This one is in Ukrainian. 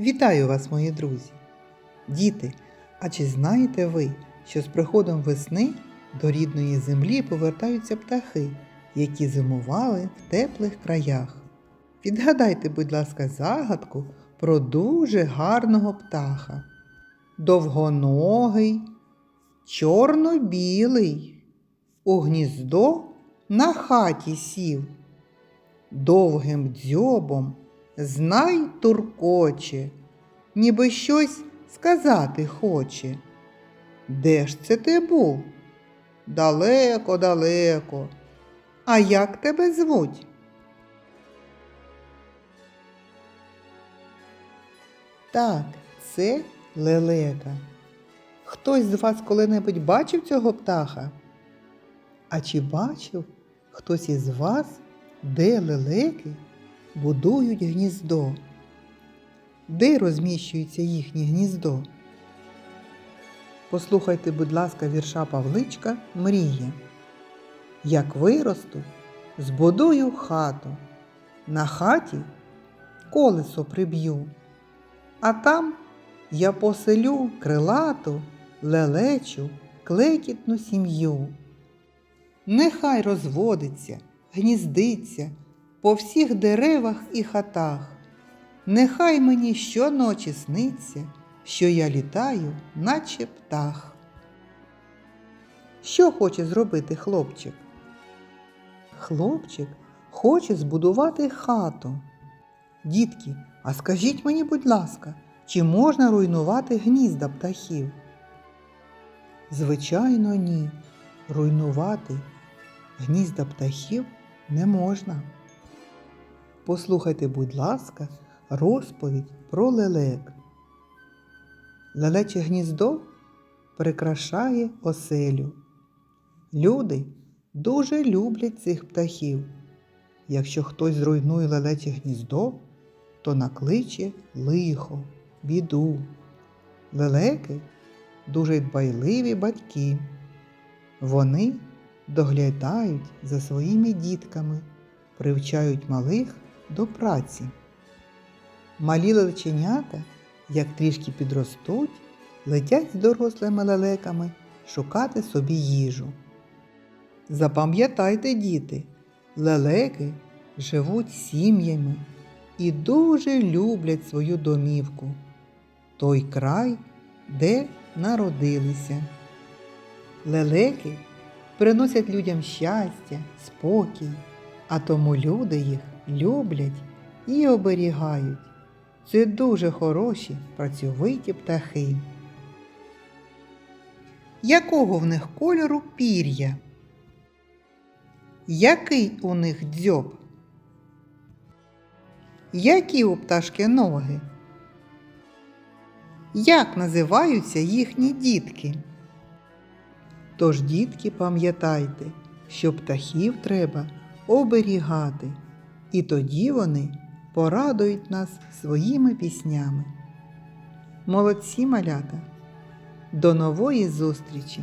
Вітаю вас, мої друзі! Діти, а чи знаєте ви, що з приходом весни до рідної землі повертаються птахи, які зимували в теплих краях? Відгадайте, будь ласка, загадку про дуже гарного птаха. Довгоногий, чорно-білий, у гніздо на хаті сів, довгим дзьобом знай туркоче, ніби щось сказати хоче. Де ж це ти був? Далеко, далеко. А як тебе звуть? Так, це лелека. Хтось з вас коли-небудь бачив цього птаха? А чи бачив хтось із вас, де лелеки будують гніздо? Де розміщується їхнє гніздо? Послухайте, будь ласка, вірша Павличка Мрія. Як виросту, збудую хату, на хаті колесо приб'ю, а там я поселю крилату, лелечу, клекітну сім'ю. Нехай розводиться, гніздиться по всіх деревах і хатах. Нехай мені щоночі сниться, що я літаю, наче птах. Що хоче зробити хлопчик? Хлопчик хоче збудувати хату. Дітки, а скажіть мені, будь ласка, чи можна руйнувати гнізда птахів? Звичайно, ні. Руйнувати гнізда птахів не можна. Послухайте, будь ласка, розповідь про лелек. Лелече гніздо прикрашає оселю. Люди дуже люблять цих птахів. Якщо хтось зруйнує лелече гніздо, то накличе лихо, біду. Лелеки дуже дбайливі батьки. Вони доглядають за своїми дітками, привчають малих до праці. Малі лелеченята, як трішки підростуть, летять з дорослими лелеками шукати собі їжу. Запам'ятайте, діти, лелеки живуть сім'ями і дуже люблять свою домівку, той край, де народилися. Лелеки приносять людям щастя, спокій, а тому люди їх люблять і оберігають. Це дуже хороші працьовиті птахи. Якого в них кольору пір'я? Який у них дзьоб? Які у пташки ноги? Як називаються їхні дітки? Тож, дітки, пам'ятайте, що птахів треба оберігати, і тоді вони порадують нас своїми піснями. Молодці малята! До нової зустрічі!